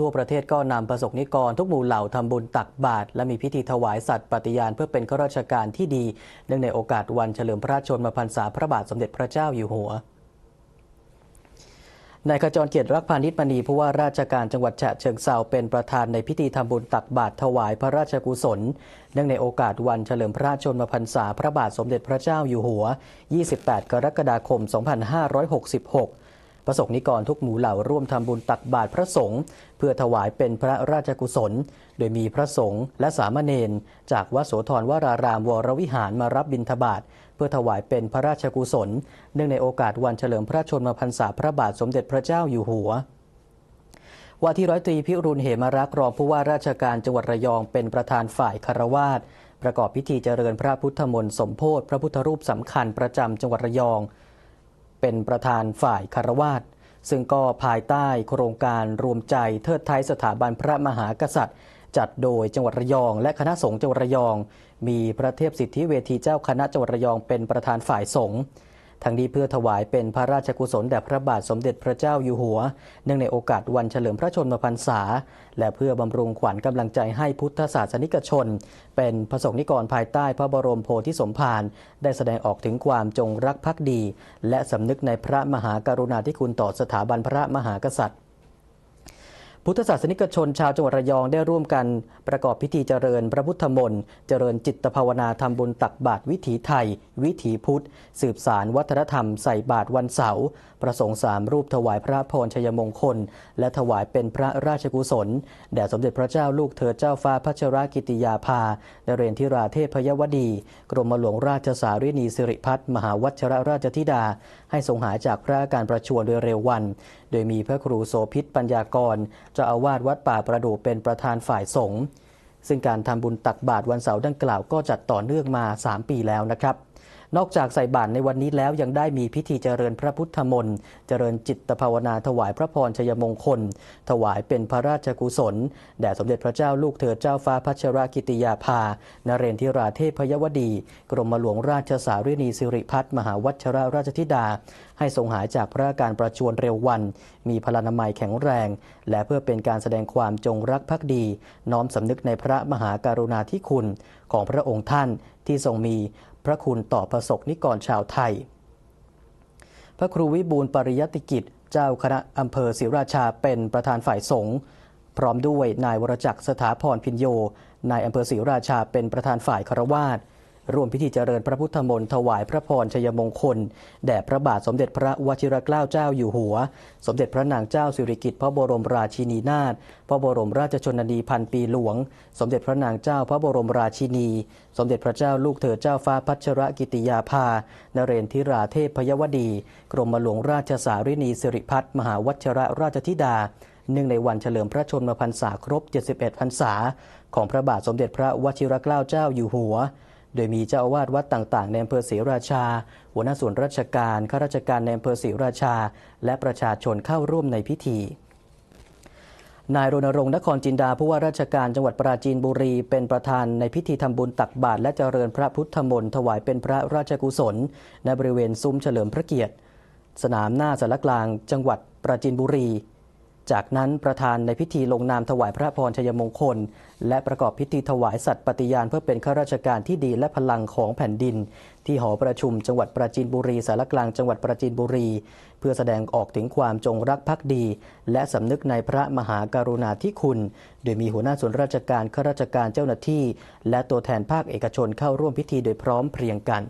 ทั่วประเทศก็นำประสบนิกรทุกหมู่เหล่าทำบุญตักบาตรและมีพิธีถวายสัตว์ปฏิญาณเพื่อเป็นข้าราชการที่ดี เนื่องในโอกาสวันเฉลิมพระราชชนมพรรษาพระบาทสมเด็จพระเจ้าอยู่หัวนายขจรเกียรติรักพานิชมณีผู้ว่าราชการจังหวัดฉะเชิงเซาเป็นประธานในพิธีทำบุญตักบาตรถวายพระราชกุศล เนื่องในโอกาสวันเฉลิมพระราชชนมพรรษาพระบาทสมเด็จพระเจ้าอยู่หัว 28 กรกฎาคม 2566 ประสงค์นิกรทุกหมู่เหล่าร่วมทำบุญตักบาตรพระสงฆ์เพื่อถวายเป็นพระราชกุศล โดยมีพระสงฆ์และสามเณรจากวัดโสธรวรารามวรวิหารมารับบิณฑบาตเพื่อถวายเป็นพระราชกุศล เนื่องในโอกาสวันเฉลิมพระชนมพรรษาพระบาทสมเด็จพระเจ้าอยู่หัวว่าที่ร้อยตรีพิรุณเหมรักรองผู้ว่าราชการจังหวัดระยองเป็นประธานฝ่ายคารวาสประกอบพิธีเจริญพระพุทธมนต์สมโพธิพระพุทธรูปสำคัญประจำจังหวัดระยอง เป็นประธานฝ่ายคารวาสซึ่งก็ภายใต้โครงการรวมใจเทิดไทยสถาบันพระมหากษัตริย์ จัดโดยจังหวัดระยอง และคณะสงฆ์จังหวัดระยอง มีพระเทพสิทธิเวทีเจ้าคณะจังหวัดระยองเป็นประธานฝ่ายสงฆ์ ทั้งนี้เพื่อถวายเป็นพระราชกุศลแด่พระบาทสมเด็จพระเจ้าอยู่หัว เนื่องในโอกาสวันเฉลิมพระชนมพรรษา และเพื่อบำรุงขวัญกำลังใจให้พุทธศาสนิกชน เป็นพระสงฆ์นิกรภายใต้พระบรมโพธิสมภารได้แสดงออกถึงความจงรักภักดี และสำนึกในพระมหากรุณาธิคุณต่อสถาบันพระมหากษัตริย์ พุทธศาสนิกชนชาวจังหวัดระยองได้ร่วมกันประกอบพิธีเจริญพระพุทธมนต์เจริญจิตภาวนาทำบุญตักบาตรวิถีไทย วิถีพุทธ สืบสารวัฒนธรรมใส่บาตรวันเสาร์ประสงค์สามรูปถวายพระพรชัยมงคล และถวายเป็นพระราชกุศล แด่สมเด็จพระเจ้าลูกเธอเจ้าฟ้าพัชรกิติยาภานเรนทิราเทพยวดี กรมหลวงราชสารินีสิริพัฒน์มหาวัชรราชธิดา ให้ทรงหายจากพระอาการประชวรโดยเร็ววัน โดยมีพระครูโสพิษปัญญากรเจ้าอาวาสวัดป่าประดูเป็นประธานฝ่ายสงฆ์ซึ่งการทำบุญตักบาตรวันเสาร์ดังกล่าวก็จัดต่อเนื่องมา 3 ปีแล้วนะครับ นอกจากใส่บาตรในวันนี้แล้วยังได้มีพิธีเจริญพระพุทธมนต์ เจริญจิตภาวนาถวายพระพรชัยมงคล ถวายเป็นพระราชกุศล แด่สมเด็จพระเจ้าลูกเธอเจ้าฟ้าพัชรกิติยาภา นเรนทิราเทพยวดี กรมหลวงราชสารินีสิริพัฒน์มหาวัชรราชธิดา ให้ทรงหายจากพระอาการประชวรเร็ววัน มีพลานามัยแข็งแรง และเพื่อเป็นการแสดงความจงรักภักดี น้อมสำนึกในพระมหาการุณาธิคุณของพระองค์ท่าน ที่ทรงมีพระคุณต่อประสบนิกรชาวไทย พระครูวิบูลปริยติกิจ เจ้าคณะอำเภอศรีราชาเป็นประธานฝ่ายสงฆ์พร้อมด้วยนายวรจักรสถาพรพินโยนายอำเภอศรีราชาเป็นประธานฝ่ายคารวาส ร่วมพิธีเจริญพระพุทธมนต์ถวายพระพรชัยมงคล แด่พระบาทสมเด็จพระวชิรเกล้าเจ้าอยู่หัว สมเด็จพระนางเจ้าสิริกิติ์พระบรมราชินีนาถพระบรมราชชนนีพันปีหลวง สมเด็จพระนางเจ้าพระบรมราชินี สมเด็จพระเจ้าลูกเธอเจ้าฟ้าพัชรกิติยาภานเรนทิราเทพพยวดี กรมหลวงราชสารินีสิริพัฒมหาวัชรราชธิดาเนื่องในวันเฉลิมพระชนมพรรษาครบ 71 พรรษา ของพระบาทสมเด็จพระวชิรเกล้าเจ้าอยู่หัว โดยมีเจ้าอาวาสวัดต่างๆในอำเภอศรีราชา หัวหน้าส่วนราชการ ข้าราชการในอำเภอศรีราชา และประชาชนเข้าร่วมในพิธีนายรณรงค์นครจินดาผู้ว่าราชการจังหวัดปราจีนบุรี เป็นประธานในพิธีทำบุญตักบาตรและเจริญพระพุทธมนต์ถวายเป็นพระราชกุศล ในบริเวณซุ้มเฉลิมพระเกียรติ สนามหน้าสารกลางจังหวัดปราจีนบุรี จากนั้นประธานในพิธีลงนามถวายพระพรชัยมงคล และประกอบพิธีถวายสัตย์ปฏิญาณเพื่อเป็นข้าราชการที่ดีและพลังของแผ่นดิน ที่หอประชุมจังหวัดปราจีนบุรีสารกลางจังหวัดปราจีนบุรี เพื่อแสดงออกถึงความจงรักภักดี และสำนึกในพระมหากรุณาธิคุณ โดยมีหัวหน้าส่วนราชการข้าราชการเจ้าหน้าที่ และตัวแทนภาคเอกชนเข้าร่วมพิธีโดยพร้อมเพรียงกัน